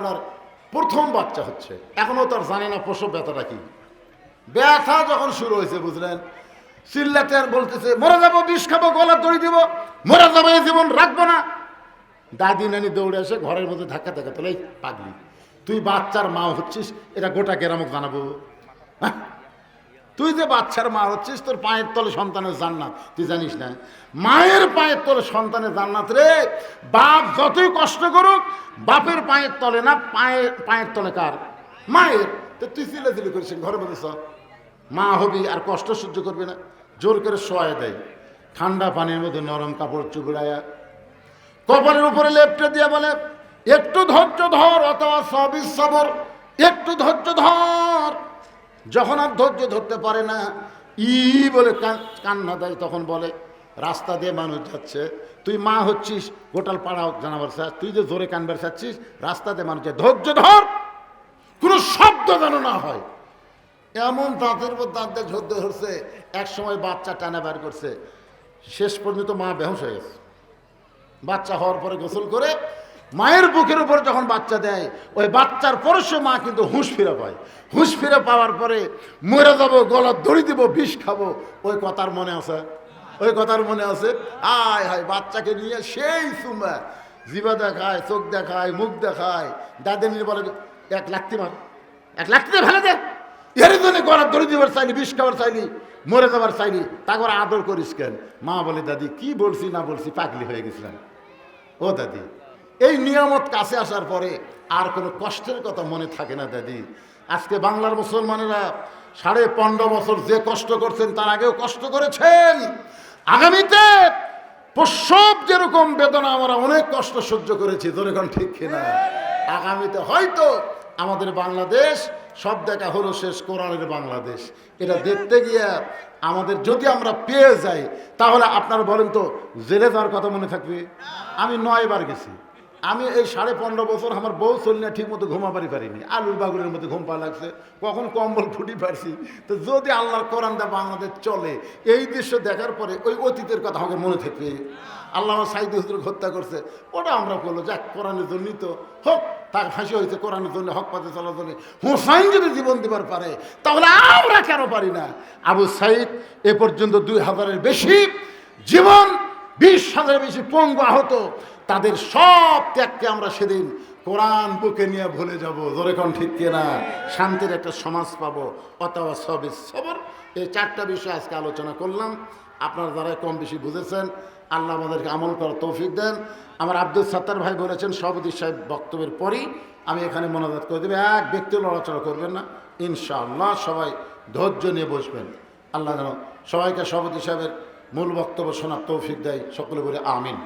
আপনার প্রথম বাচ্চা হচ্ছে। এখনও তার জানে না প্রসব ব্যথাটা কি। ব্যথা যখন শুরু হয়েছে, বুঝলেন? চিল্লাতে আর বলতেছে, মরে যাব, বিষ খাব গলা দড়ি দিব, মরে যাব, এই জীবন রাখব না। দাদি নানি দৌড়ে এসে ঘরের মধ্যে ধাক্কা ধাক্কা, তোলে পাগলি, তুই বাচ্চার মা হচ্ছিস, এটা গোটা গেরামক জানাব। হ্যাঁ? তুই যে বাচ্চার মা হচ্ছিস, তোর পায়ের তলে সন্তানের জান্নাত, তুই জানিস না। মায়ের পায়ের তলে সন্তানের জান্নাত রে। বাপ যতই কষ্ট করুক, বাপের পায়ের তলে না, পায়ের পায়ের তলে কার? মায়ের। তো তুই চিলে চিলি করিস মধ্যে সব মা হবি আর কষ্ট সহ্য করবি না। জোর করে শোয়ায় দেয়। ঠান্ডা পানির মধ্যে নরম কাপড় চুবড়ায়া। কপালের উপরে লেপটে দিয়ে বলে, একটু ধৈর্য ধর, অথবা সবই সবর। একটু ধৈর্য ধর। যখন আর ধৈর্য ধরতে পারে না, ই বলে কান্না দেয়, তখন বলে, রাস্তা দিয়ে মানুষ যাচ্ছে। তুই মা হচ্ছিস, গোটাল পাড়া জানাবার চাস তুই যে জোরে কানবার রাস্তা দিয়ে মানুষ ধৈর্য ধর। কোনো শব্দ যেন না হয়। এমন দাঁতের উপর দাঁত ঝোদ্দ ধরছে এক সময় বাচ্চা টানা বের করছে। শেষ পর্যন্ত মা বেহস হয়ে গেছে। বাচ্চা হওয়ার পরে গোসল করে মায়ের বুকের উপর যখন বাচ্চা দেয়, ওই বাচ্চার পরশে মা কিন্তু হুঁশ ফিরে পায়। হুঁশ ফিরে পাওয়ার পরে মরে যাব গলা দড়ি দিব, বিষ খাব। ওই কথার মনে আছে? ওই কথার মনে আছে? আয় হায়, বাচ্চাকে নিয়ে সেই সুমা। জিবা দেখায়, চোখ দেখায়, মুখ দেখায়। দাদিনী বলে, এক লাখতি মার, এক লাখতি ফেলে দে। এর জন্য গলা দড়ি দিবার চাইলি, বিষ খাবার চাইলি, মরে যাবার চাইলি। তারপর আদর করিস কেন? মা বলে, দাদি, কি বলছি না বলছি, পাগলি হয়ে গেছিলাম। ও দাদি এই নিয়ামত কাছে আসার পরে আর কোনো কষ্টের কথা মনে থাকে না, দাদি। আজকে বাংলার মুসলমানেরা সাড়ে পনেরো বছর যে কষ্ট করছেন, তার আগেও কষ্ট করেছেন। আগামীতে প্রসব যেরকম বেদনা, আমরা অনেক কষ্ট সহ্য করেছি যেরকম ঠিক কিনা? আগামীতে হয়তো আমাদের বাংলাদেশ সব দেখা হলো শেষ কোরআনের বাংলাদেশ। এটা দেখতে গিয়ে আমাদের যদি আমরা পেয়ে যাই, তাহলে আপনারা বলেন তো, জেলে যাওয়ার কথা মনে থাকবে? আমি নয়বার গেছি। আমি এই সাড়ে পনেরো বছর আমার বউ চলি না ঠিক মতো ঘুমাবারি পারিনি। আলুর বাগুরের মধ্যে ঘুম পা লাগছে। কখন কম্বল ফুটি পারছি। তো যদি আল্লাহর কোরআনটা বাংলাদেশ চলে, এই দৃশ্য দেখার পরে ওই অতীতের কথা আমাকে মনে থাকবে। আল্লাহ সাইদ হুজুর হত্যা করছে। ওটা আমরা বলল যাক কোরআনের জন্যই তো হোক, তার ফাঁসি হয়েছে কোরআনের জন্য, হক পাতে চলার জন্য। হুসাইন যদি জীবন দিবার পারে, তাহলে আমরা কেন পারি না? আবু সাইদ এ পর্যন্ত দুই হাজারের বেশি জীবন বিশ হাজারের বেশি পঙ্গু আহত, তাদের সব ত্যাগকে আমরা সেদিন কোরআন বুকে নিয়ে ভুলে যাব। ধরে কোন ঠিক কিনা? শান্তির একটা সমাজ পাবো। অথবা সবে সবর। এই চারটা বিষয় আজকে আলোচনা করলাম। আপনারা যারা কম বেশি বুঝেছেন, আল্লাহ আমাদেরকে আমল করার তৌফিক দেন। আমার আব্দুল সাত্তার ভাই বলেছেন, সভাপতি সাহেব বক্তব্যের পরই আমি এখানে মনোজাত করে দেবো। এক ব্যক্তি লড়াচড়া করবেন না। ইনশাআল্লাহ সবাই ধৈর্য নিয়ে বসবেন। আল্লাহ যেন সবাইকে সভাপতি সাহেবের মূল বক্তব্য শোনার তৌফিক দেয় সকলে বলে আমিন।